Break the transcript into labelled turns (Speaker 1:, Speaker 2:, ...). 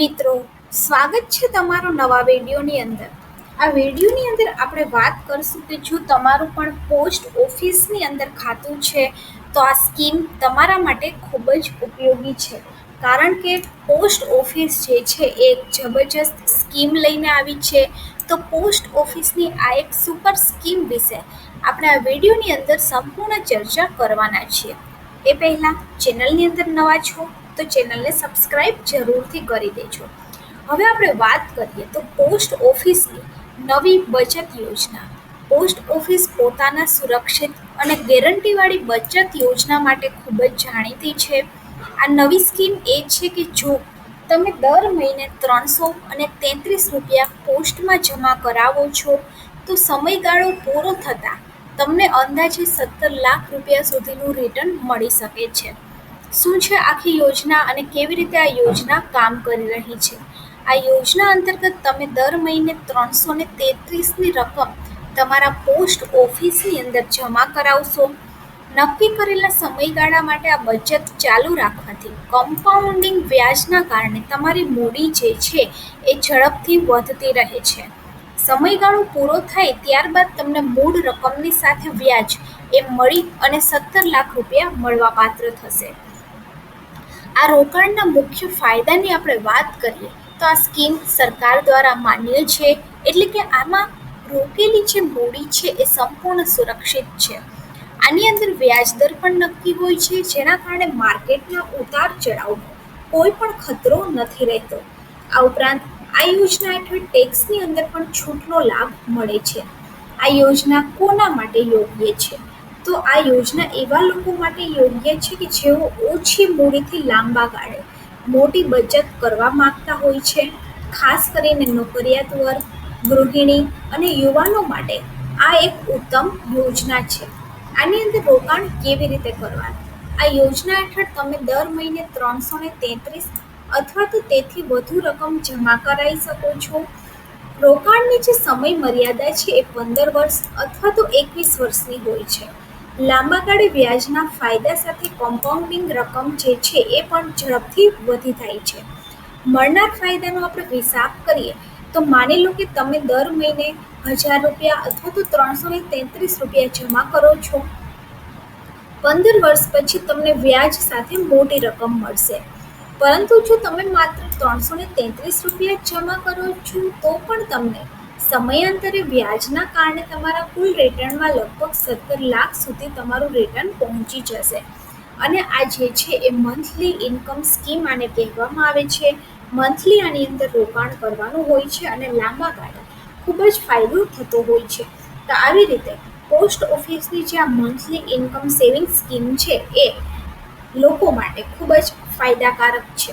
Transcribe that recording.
Speaker 1: મિત્રો, સ્વાગત છે તમારો નવા વિડીયોની અંદર. આ વિડીયોની અંદર આપણે વાત કરીશું કે જો તમારું પણ પોસ્ટ ઓફિસની અંદર ખાતું છે, તો આ સ્કીમ તમારા માટે ખૂબ જ ઉપયોગી છે. કારણ કે પોસ્ટ ઓફિસ જે છે, એ એક જબરજસ્ત સ્કીમ લઈને આવી છે. તો પોસ્ટ ઓફિસની આ એક સુપર સ્કીમ વિશે આપણે આ વિડીયોની અંદર સંપૂર્ણ ચર્ચા કરવાના છીએ. એ પહેલાં ચેનલની અંદર નવા છો તો ચેનલને સબસ્ક્રાઈબ જરૂરથી કરી દેજો. હવે આપણે વાત કરીએ તો પોસ્ટ ઓફિસની નવી બચત યોજના. પોસ્ટ ઓફિસ પોતાના સુરક્ષિત અને ગેરંટીવાળી બચત યોજના માટે ખૂબ જ જાણીતી છે. આ નવી સ્કીમ એ છે કે જો તમે દર મહિને ત્રણસો અને તેત્રીસ રૂપિયા પોસ્ટમાં જમા કરાવો છો, તો સમયગાળો પૂરો થતાં તમને અંદાજે સત્તર લાખ રૂપિયા સુધીનું રિટર્ન મળી શકે છે. શું છે આખી યોજના અને કેવી રીતે આ યોજના કામ કરી રહી છે? આ યોજના અંતર્ગત તમે દર મહિને ત્રણસો ને તેત્રીસની રકમ તમારા પોસ્ટ ઓફિસની અંદર જમા કરાવશો. નક્કી કરેલા સમયગાળા માટે આ બચત ચાલુ રાખવાથી કમ્પાઉન્ડિંગ વ્યાજના કારણે તમારી મૂડી જે છે એ ઝડપથી વધતી રહે છે. સમયગાળો પૂરો થાય ત્યારબાદ તમને મૂળ રકમની સાથે વ્યાજ એ મળી અને સત્તર લાખ રૂપિયા મળવાપાત્ર થશે. આ રોકાણના મુખ્ય ફાયદાની આપણે વાત કરીએ, તો આ સ્કીમ સરકાર દ્વારા માન્ય છે, એટલે કે આમાં રોકેલી જે મૂડી છે એ સંપૂર્ણ સુરક્ષિત છે. આની અંદર વ્યાજ દર પણ નક્કી હોય છે, જેના કારણે માર્કેટના ઉતાર ચઢાવનો કોઈ પણ ખતરો નથી રહેતો. આ ઉપરાંત આ યોજના હેઠળ ટેક્સની અંદર પણ છૂટનો લાભ મળે છે. આ યોજના કોના માટે યોગ્ય છે? તો આ યોજના એવા લોકો માટે યોગ્ય છે કે જેઓ ઓછી મૂડીથી લાંબા ગાળે મોટી બચત કરવા માંગતા હોય છે? ખાસ કરીને નોકરિયાત વર્ગ, ગૃહિણી અને યુવાનો માટે આ એક ઉત્તમ યોજના છે. આની અંદર રોકાણ કેવી રીતે કરવાનું? આ યોજના હેઠળ તમે દર મહિને ત્રણસો ને તેત્રીસ અથવા તો તેથી વધુ રકમ જમા કરાવી શકો છો. રોકાણની જે સમય મર્યાદા છે એ પંદર વર્ષ અથવા તો એકવીસ વર્ષની હોય છે. લાંબા ગાળે વ્યાજના ફાયદા સાથે કોમ્પાઉન્ડિંગ રકમ જે છે એ પણ ઝડપથી વધી થાય છે. મળનાર ફાયદાનો આપણે હિસાબ કરીએ તો માની લો કે તમે દર મહિને હજાર રૂપિયા અથવા તો ત્રણસો ને તેત્રીસ રૂપિયા જમા કરો છો. પંદર વર્ષ પછી તમને વ્યાજ સાથે મોટી રકમ મળશે. પરંતુ જો તમે માત્ર ત્રણસો ને તેત્રીસ રૂપિયા જમા કરો છો તો પણ તમને સમયાંતરે વ્યાજના કારણે તમારા કુલ રિટર્નમાં લગભગ સત્તર લાખ સુધી તમારું રિટર્ન પહોંચી જશે. અને આ જે છે એ મંથલી ઇન્કમ સ્કીમ આને કહેવામાં આવે છે. મંથલી આની અંદર રોકાણ કરવાનું હોય છે અને લાંબા ગાળે ખૂબ જ ફાયદો થતો હોય છે. તો આવી રીતે પોસ્ટ ઓફિસની જે આ મંથલી ઇન્કમ સેવિંગ સ્કીમ છે એ લોકો માટે ખૂબ જ ફાયદાકારક છે.